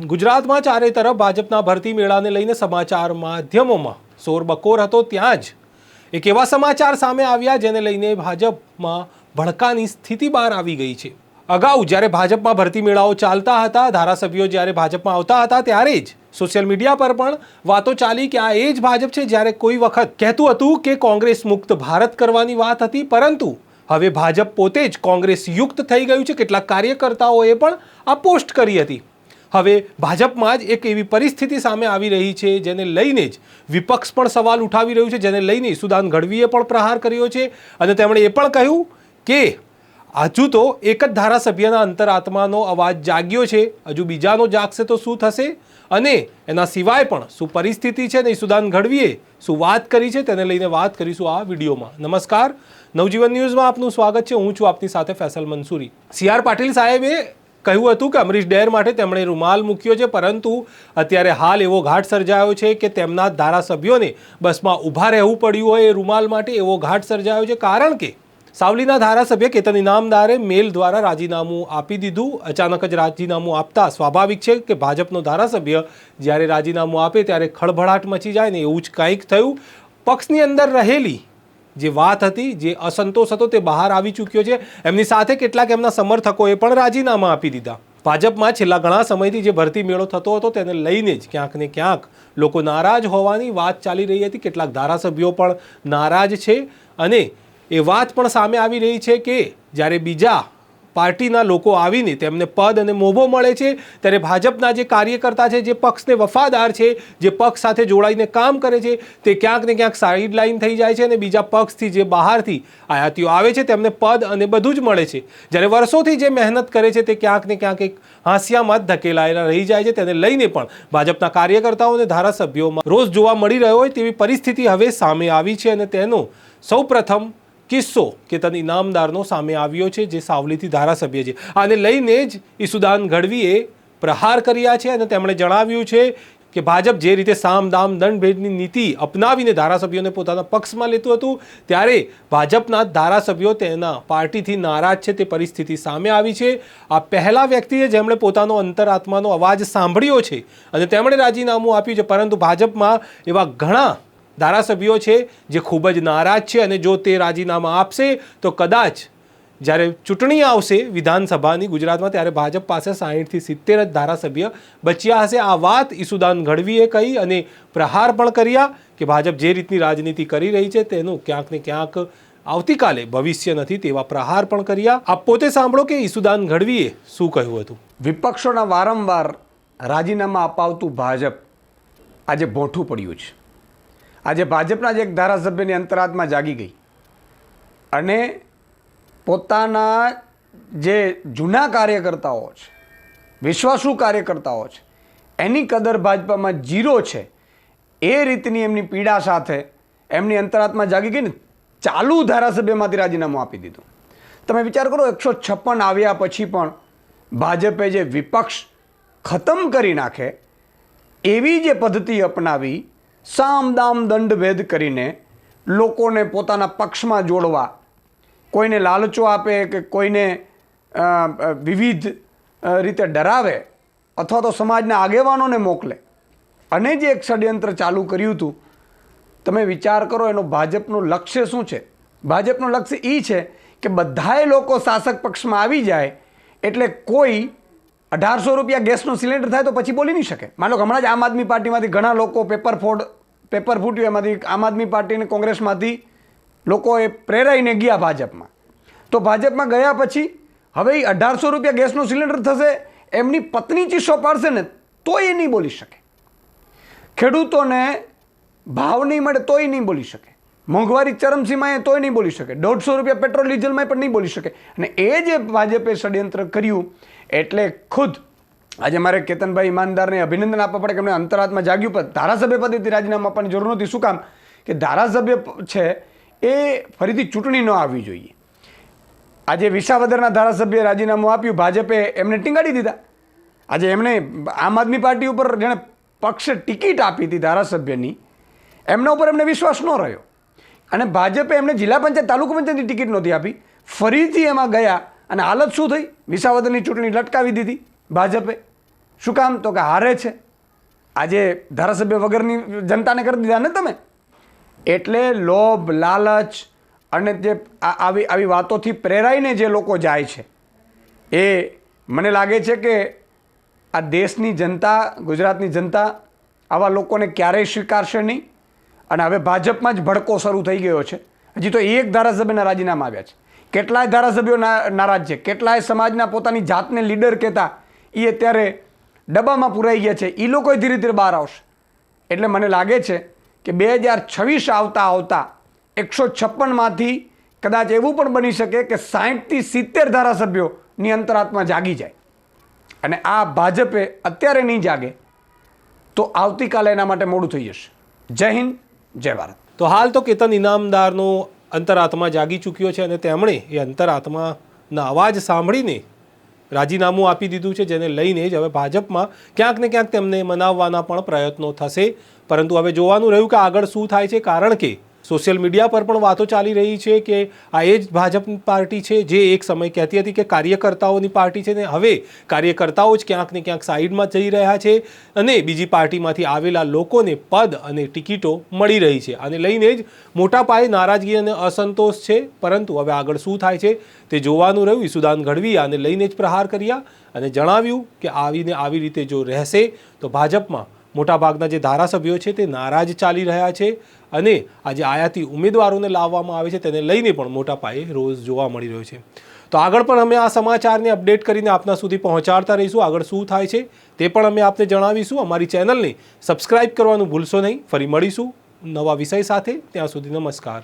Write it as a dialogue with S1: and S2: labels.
S1: ગુજરાતમાં ચારે તરફ ભાજપના ભરતી મેળાને લઈને સમાચાર માધ્યમોમાં શોરબકોર હતો ત્યાં જ. એક એવા સમાચાર સામે આવ્યા જેને લઈને ભાજપમાં ભડકાની સ્થિતિ બહાર આવી ગઈ છે. અગાઉ જ્યારે ભાજપમાં ભરતી મેળાઓ ચાલતા હતા, ધારાસભ્યો જ્યારે ભાજપમાં આવતા હતા ત્યારે જ સોશિયલ મીડિયા પર પણ વાતો ચાલી કે આ એ જ ભાજપ છે જ્યારે કોઈ વખત કહેતું હતું કે કોંગ્રેસ મુક્ત ભારત કરવાની વાત હતી, પરંતુ હવે ભાજપ પોતે જ કોંગ્રેસ યુક્ત થઈ ગયું છે. કેટલાક કાર્યકર્તાઓએ પણ આ પોસ્ટ કરી હતી. હવે ભાજપમાં જ એક એવી પરિસ્થિતિ સામે આવી રહી છે, જેને લઈને જ વિપક્ષ પણ સવાલ ઉઠાવી રહ્યું છે, જેને લઈને સુદાન ગઢવીએ પણ પ્રહાર કર્યો છે. અને તેમણે એ પણ કહ્યું કે હજુ તો એક જ ધારાસભ્યના અંતરાત્માનો અવાજ જાગ્યો છે. હજુ બીજાનો જાગશે તો શું થશે? અને એના સિવાય પણ શું પરિસ્થિતિ છે ને સુદાન ગઢવીએ શું વાત કરી છે તેને લઈને વાત કરીશું આ વિડીયોમાં. નમસ્કાર. નવજીવન ન્યૂઝમાં આપનું સ્વાગત છે. હું છું આપની સાથે ફેસલ મંસૂરી. સી આર પાટીલ સાહેબે કહ્યું હતું કે અમરીશ ડેર માટે તેમણે રૂમાલ મૂક્યો છે, પરંતુ અત્યારે હાલ એવો ઘાટ સર્જાયો છે કે તેમના ધારાસભ્યોને બસમાં ઊભા રહેવું પડ્યું હોય એ રૂમાલ માટે એવો ઘાટ સર્જાયો છે. કારણ કે સાવલીના ધારાસભ્ય કેતન ઇનામદારે મેલ દ્વારા રાજીનામું આપી દીધું. અચાનક જ રાજીનામું આપતા સ્વાભાવિક છે કે ભાજપનો ધારાસભ્ય જ્યારે રાજીનામું આપે ત્યારે ખળભળાટ મચી જાય ને એવું જ કંઈક થયું. પક્ષની અંદર રહેલી જે વાત હતી, જે અસંતોષ હતો તે બહાર આવી ચૂક્યો છે. એમની સાથે કેટલાક એમના સમર્થકોએ પણ રાજીનામા આપી દીધા. ભાજપમાં છેલ્લા ઘણા સમયથી જે ભરતી મેળો થતો હતો તેને લઈને જ ક્યાંક ને ક્યાંક લોકો નારાજ હોવાની વાત ચાલી રહી હતી. કેટલાક ધારાસભ્યો પણ નારાજ છે. અને એ વાત પણ સામે આવી રહી છે કે જ્યારે બીજા પાર્ટીના લોકો આવીને તેમને પદ અને મોભો મળે છે. ત્યારે ભાજપના જે કાર્યકર્તા છે, જે પક્ષને વફાદાર છે, જે પક્ષ સાથે જોડાઈને કામ કરે છે, તે ક્યાંક ને ક્યાંક સાઈડ લાઈન થઈ જાય છે અને બીજા પક્ષથી જે બહારથી આયાતીઓ આવે છે, તેમને પદ અને બધું જ મળે છે. જ્યારે વર્ષોથી જે મહેનત કરે છે, તે ક્યાંક ને ક્યાંક એક હાંસિયામાં જ ધકેલાયેલા રહી જાય છે. તેને લઈને પણ ભાજપના કાર્યકર્તાઓ અને ધારાસભ્યોમાં રોજ જોવા મળી રહ્યો હોય તેવી પરિસ્થિતિ હવે સામે આવી છે અને તેનો સૌપ્રથમ કિસ્સો કે કેતન ઇનામદારનો સામે આવ્યો છે, જે સાવલીથી ધારાસભ્ય છે. આને લઈને જ ઈસુદાન ગઢવીએ પ્રહાર કર્યા છે અને તેમણે જણાવ્યું છે કે ભાજપ જે રીતે સામ દામ દંડ નીતિ અપનાવીને ધારાસભ્યોને પોતાના પક્ષમાં લેતું હતું, ત્યારે ભાજપના ધારાસભ્યો તેના પાર્ટીથી નારાજ છે, તે પરિસ્થિતિ સામે આવી છે. આ પહેલા વ્યક્તિએ જેમણે પોતાનો અંતરાત્માનો અવાજ સાંભળ્યો છે અને તેમણે રાજીનામું આપ્યું છે, પરંતુ ભાજપમાં એવા ઘણા ધારાસભ્યો છે જે ખૂબ જ નારાજ છે અને જો તે રાજીનામા આપશે, તો કદાચ જ્યારે ચૂંટણી આવશે વિધાનસભાની ગુજરાતમાં, ત્યારે ભાજપ પાસે સાહીઠથી સિત્તેર જ ધારાસભ્ય બચ્યા હશે. આ વાત ઈસુદાન ગઢવીએ કહી અને પ્રહાર પણ કર્યા કે ભાજપ જે રીતની રાજનીતિ કરી રહી છે, તેનું ક્યાંક ને ક્યાંક આવતીકાલે ભવિષ્ય નથી તેવા પ્રહાર પણ કર્યા. આપ પોતે સાંભળો કે ઈસુદાન ગઢવીએ શું કહ્યું હતું?
S2: વિપક્ષોના વારંવાર રાજીનામા અપાવતું ભાજપ આજે ભોઠું પડ્યું છે. આજે ભાજપના જ એક ધારાસભ્યની અંતરાત્મા જાગી ગઈ. અને પોતાના જે જૂના કાર્યકર્તાઓ છે, વિશ્વાસુ કાર્યકર્તાઓ છે, એની કદર ભાજપામાં જીરો છે. એ રીતની એમની પીડા સાથે એમની અંતરાત્મા જાગી ગઈ ને ચાલુ ધારાસભ્યમાંથી રાજીનામું આપી દીધું. તમે વિચાર કરો, એકસો છપ્પન આવ્યા પછી પણ ભાજપે જે વિપક્ષ ખતમ કરી નાખે, એવી જે પદ્ધતિ અપનાવી સામ દામ દંડ ભેદ કરીને લોકોને પોતાના પક્ષમાં જોડવા, કોઈને લાલચો આપે કે કોઈને વિવિધ રીતે ડરાવે અથવા તો સમાજના આગેવાનોને મોકલે. અને જે એક ષડયંત્ર ચાલુ કર્યું હતું, તમે વિચાર કરો એનો ભાજપનું લક્ષ્ય શું છે? ભાજપનું લક્ષ્ય એ છે કે બધાએ લોકો શાસક પક્ષમાં આવી જાય, એટલે કોઈ અઢારસો રૂપિયા ગેસનો સિલિન્ડર થાય તો પછી બોલી નહીં શકે. માનો કે હમણાં જ આમ આદમી પાર્ટીમાંથી ઘણા લોકો પેપર ફોડ, પેપર ફૂટ્યું, એમાંથી આમ આદમી પાર્ટી અને કોંગ્રેસમાંથી લોકોએ પ્રેરાઈને ગયા ભાજપમાં. તો ભાજપમાં ગયા પછી હવે એ અઢારસો રૂપિયા ગેસનો સિલિન્ડર થશે, એમની પત્ની ચીસો પાડશે ને તો એ નહીં બોલી શકે. ખેડૂતોને ભાવ નહીં મળે તોય નહીં બોલી શકે. મોંઘવારી ચરમસીમાએ તોય નહીં બોલી શકે. દોઢસો રૂપિયા પેટ્રોલ ડીઝલમાં પણ નહીં બોલી શકે. અને એ જે ભાજપે ષડયંત્ર કર્યું, એટલે ખુદ આજે મારે કેતનભાઈ ઈમાનદારને અભિનંદન આપવા પડે કે એમને અંતરાત્મા જાગ્યું પણ ધારાસભ્ય પદેથી રાજીનામું આપવાની જરૂર નહોતી. શું કામ? કે ધારાસભ્ય છે એ ફરીથી ચૂંટણી ન આવવી જોઈએ. આજે વિસાવદરના ધારાસભ્યએ રાજીનામું આપ્યું. ભાજપે એમને ટીંગાડી દીધા. આજે એમણે આમ આદમી પાર્ટી ઉપર જેણે પક્ષે ટિકિટ આપી હતી ધારાસભ્યની, એમના ઉપર એમને વિશ્વાસ ન રહ્યો. અને ભાજપે એમને જિલ્લા પંચાયત, તાલુકા પંચાયતની ટિકિટ નહોતી આપી. ફરીથી એમાં ગયા અને હાલત શું થઈ? વિસાવદરની ચૂંટણી લટકાવી દીધી ભાજપે. શું કામ? તો કે હારે છે. આજે ધારાસભ્ય વગરની જનતાને કરી દીધા ને તમે? એટલે લોભ, લાલચ અને જે આવી આવી વાતોથી પ્રેરાઈને જે લોકો જાય છે, એ મને લાગે છે કે આ દેશની જનતા, ગુજરાતની જનતા આવા લોકોને ક્યારેય સ્વીકારશે નહીં. અને હવે ભાજપમાં જ ભડકો શરૂ થઈ ગયો છે. હજી તો એક ધારાસભ્યના રાજીનામા આવ્યા છે. કેટલાય ધારાસભ્યો નારાજ છે. કેટલાય સમાજના પોતાની જાતને લીડર કહેતા એ અત્યારે ડબ્બામાં પુરાઈ ગયા છે. એ લોકો ધીરે ધીરે બહાર આવશે. એટલે મને લાગે છે કે બે હજાર છવ્વીસ આવતા આવતા એકસો છપ્પનમાંથી કદાચ એવું પણ બની શકે કે સાહીઠથી સિત્તેર ધારાસભ્યોની અંતરાત્મા જાગી જાય. અને આ ભાજપે અત્યારે નહીં જાગે તો આવતીકાલે એના માટે મોડું થઈ જશે. જય હિન્દ. જય ભારત.
S1: તો હાલ તો કેતન ઇનામદારનો અંતરાત્મા જાગી ચૂક્યો છે અને તેમણે એ અંતરાત્માના અવાજ સાંભળીને રાજીનામું આપી દીધું છે, જેને લઈને જ હવે ભાજપમાં ક્યાંક ને ક્યાંક તેમને મનાવવાના પણ પ્રયત્નો થશે. પરંતુ હવે જોવાનું રહ્યું કે આગળ શું થાય છે, કારણ કે સોશિયલ મીડિયા પર પણ વાતો ચાલી રહી છે કે આ એ જ ભાજપ પાર્ટી છે જે એક સમય કહેતી હતી કે કાર્યકર્તાઓની પાર્ટી છે ને હવે કાર્યકર્તાઓ જ ક્યાંક ને ક્યાંક સાઈડમાં જઈ રહ્યા છે અને બીજી પાર્ટીમાંથી આવેલા લોકોને પદ અને ટિકિટો મળી રહી છે. આને લઈને જ મોટા પાયે નારાજગી અને અસંતોષ છે. પરંતુ હવે આગળ શું થાય છે તે જોવાનું રહ્યું. ઈસુદાન આને લઈને જ પ્રહાર કર્યા અને જણાવ્યું કે આવીને આવી રીતે જો રહેશે તો ભાજપમાં મોટાભાગના જે ધારાસભ્યો છે તે નારાજ ચાલી રહ્યા છે અને આજે આયાતી ઉમેદવારોને લાવવામાં આવે છે તેને લઈને પણ મોટા પાયે રોજ જોવા મળી રહ્યો છે. તો આગળ પણ અમે આ સમાચારને અપડેટ કરીને આપના સુધી પહોંચાડતા રહીશું. આગળ શું થાય છે તે પણ અમે આપને જણાવીશું. અમારી ચેનલને સબસ્ક્રાઇબ કરવાનું ભૂલશો નહીં. ફરી મળીશું નવા વિષય સાથે. ત્યાં સુધી નમસ્કાર.